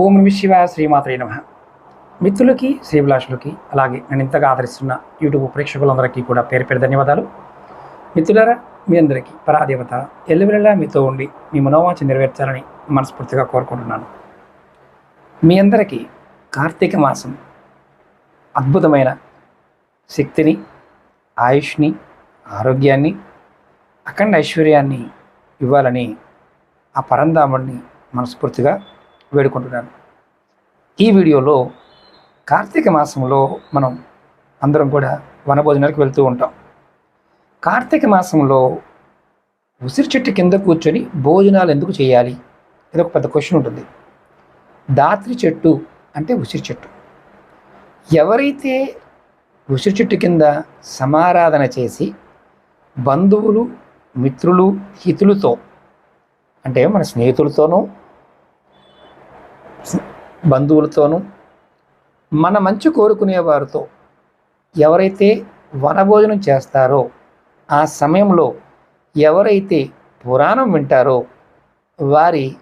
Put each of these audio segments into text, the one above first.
ఓం నమ శివ శ్రీమాత్రే నమ. మిత్రులకి శ్రీభిలాషులకి అలాగే నేను ఇంతగా ఆదరిస్తున్న యూట్యూబ్ ప్రేక్షకులందరికీ కూడా పేరు పేరు ధన్యవాదాలు. మిత్రులారా మీ అందరికీ పరాదేవత ఎల్లవెల్లా మీతో ఉండి మీ మనోవాంఛ నెరవేర్చాలని మనస్ఫూర్తిగా కోరుకుంటున్నాను. మీ అందరికీ కార్తీక మాసం అద్భుతమైన శక్తిని ఆయుష్ని ఆరోగ్యాన్ని అఖండ ఐశ్వర్యాన్ని ఇవ్వాలని ఆ పరంధాముడిని మనస్ఫూర్తిగా వేడుకుంటున్నాను. ఈ వీడియోలో కార్తీక మాసంలో మనం అందరం కూడా వనభోజనాలకు వెళ్తూ ఉంటాం. కార్తీక మాసంలో ఉసిరి చెట్టు కింద కూర్చొని భోజనాలు ఎందుకు చేయాలి? ఇది ఒక పెద్ద క్వశ్చన్ ఉంటుంది. దాత్రి చెట్టు అంటే ఉసిరి చెట్టు. ఎవరైతే ఉసిరి చెట్టు కింద సమారాధన చేసి బంధువులు మిత్రులు హితులతో అంటే మన స్నేహితులతోనూ బంధువులతోనూ మన మంచి కోరుకునే వారితో ఎవరైతే వనభోజనం చేస్తారో ఆ సమయంలో ఎవరైతే పురాణం వింటారో వారి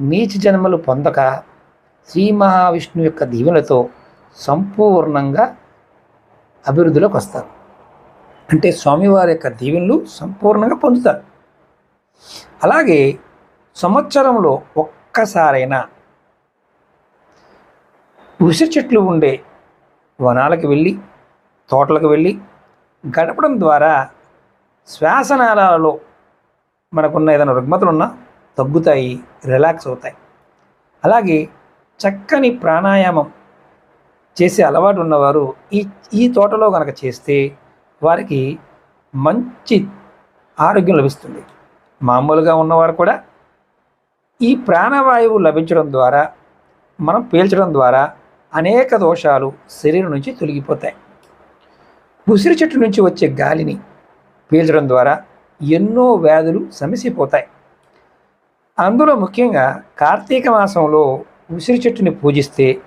నీచ జన్మలు పొందక శ్రీ మహావిష్ణువు యొక్క దీవెనలతో సంపూర్ణంగా అభివృద్ధిలోకి వస్తారు. అంటే స్వామివారి యొక్క దీవెనలు సంపూర్ణంగా పొందుతారు. అలాగే సంవత్సరంలో ఒక్కసారైనా ఉసిరి చెట్లు ఉండే వనాలకు వెళ్ళి తోటలకు వెళ్ళి గడపడం ద్వారా శ్వాసనాళాలలో మనకున్న ఏదైనా రుగ్మతలున్నా తగ్గుతాయి రిలాక్స్ అవుతాయి. అలాగే చక్కని ప్రాణాయామం చేసే అలవాటు ఉన్నవారు ఈ ఈ తోటలో కనుక చేస్తే వారికి మంచి ఆరోగ్యం లభిస్తుంది. మామూలుగా ఉన్నవారు కూడా ఈ ప్రాణవాయువు లభించడం ద్వారా మనం పీల్చడం ద్వారా అనేక దోషాలు శరీరం నుంచి తొలగిపోతాయి. ఉసిరి చెట్టు నుంచి వచ్చే గాలిని పీల్చడం ద్వారా ఎన్నో వ్యాధులు సమసిపోతాయి. అందులో ముఖ్యంగా కార్తీక మాసంలో ఉసిరి చెట్టుని పూజిస్తే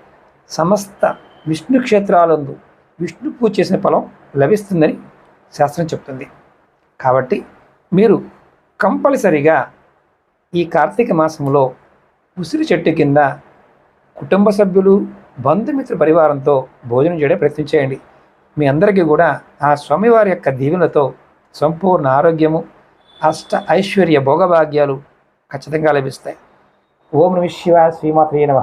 సమస్త విష్ణు క్షేత్రాలందు విష్ణు పూజ చేసిన ఫలం లభిస్తుందని శాస్త్రం చెప్తుంది. కాబట్టి మీరు కంపల్సరిగా ఈ కార్తీక మాసంలో ఉసిరి చెట్టు కింద కుటుంబ సభ్యులు బంధుమిత్ర పరివారంతో భోజనం చేయడం ప్రయత్నించేయండి మీ అందరికీ కూడా ఆ స్వామివారి యొక్క దీవెనతో సంపూర్ణ ఆరోగ్యము అష్ట ఐశ్వర్య భోగభాగ్యాలు ఖచ్చితంగా లభిస్తాయి. ఓం నమ శివ శ్రీమాత్రే నమ.